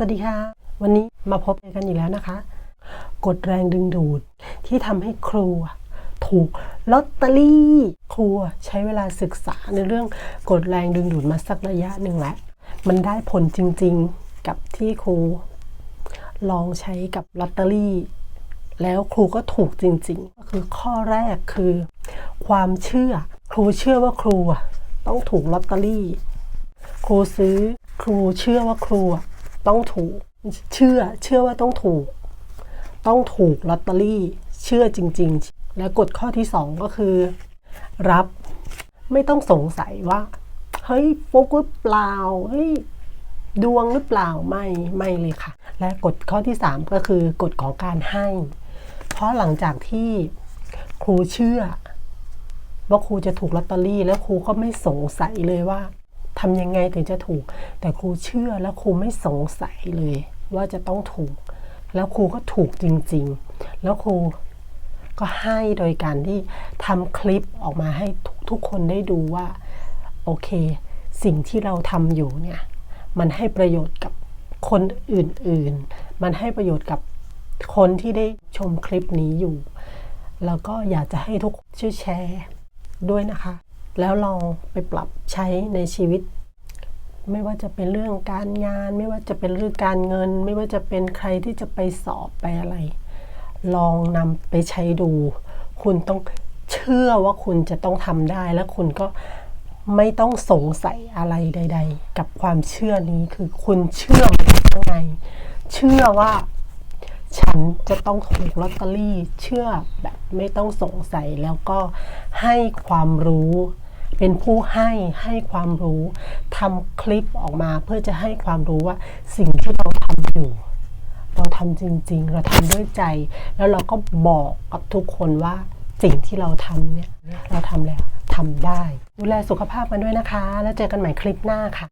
สวัสดีค่ะ วันนี้มาพบกันอีกแล้วนะคะกดแรงดึงดูดที่ทำให้ครูถูกลอตเตอรี่ครูใช้เวลาศึกษาในเรื่องกดแรงดึงดูดมาสักระยะหนึ่งแล้ว มันได้ผลจริงๆกับที่ครู ลองใช้กับลอตเตอรี่ แล้วครูก็ถูกจริงๆ ก็คือข้อแรกคือ ความเชื่อ ครูเชื่อว่าครูต้องถูกลอตเตอรี่ ครูซื้อครูเชื่อว่าครู ต้องถูก เชื่อเชื่อว่าต้องถูก ต้องถูกลอตเตอรี่ เชื่อจริง ๆ และกฎข้อที่สองก็คือ รับไม่ต้องสงสัยว่า เฮ้ยโฟกุสเปล่าเฮ้ยดวงหรือเปล่าไม่ไม่เลยค่ะ และกฎข้อที่ 3 ก็คือกฎของการให้ เพราะหลังจากที่ครูเชื่อว่าครูจะถูกลอตเตอรี่แล้วครูก็ไม่สงสัยเลยว่า ทำยังไงถึงจะถูก แต่ครูเชื่อแล้วครูไม่สงสัยเลยว่าจะต้องถูก แล้วครูก็ถูกจริง ๆ แล้วครูก็ให้โดยการที่ทำคลิปออกมาให้ทุกๆคนได้ดูว่า โอเค สิ่งที่เราทำอยู่เนี่ย มันให้ประโยชน์กับคนอื่นๆ มันให้ประโยชน์กับคนที่ได้ชมคลิปนี้อยู่ แล้วก็อยากจะให้ทุกคนช่วยแชร์ด้วยนะคะ แล้วลองไปปรับใช้ในชีวิต ไม่ว่าจะเป็นเรื่องการงาน ไม่ว่าจะเป็นเรื่องการเงิน ไม่ว่าจะเป็นใครที่จะไปสอบไปอะไร ลองนำไปใช้ดู คุณต้องเชื่อว่าคุณจะต้องทำได้และคุณก็ไม่ต้องสงสัยอะไรใด ๆ กับความเชื่อนี้คือคุณเชื่อมันข้างในเชื่อว่าฉันจะต้องถูกลอตเตอรี่เชื่อแบบไม่ต้องสงสัยแล้วก็ให้ความรู้ เป็นผู้ให้ให้ความรู้ทำคลิปออกมาเพื่อจะให้ความรู้ว่าสิ่งที่เราทำอยู่ เราทำจริง ๆ เราทำด้วยใจ แล้วเราก็บอกกับทุกคนว่าสิ่งที่เราทำเนี่ยเราทำแล้วทำได้ ดูแลสุขภาพกันด้วยนะคะ แล้วเจอกันใหม่คลิปหน้าค่ะ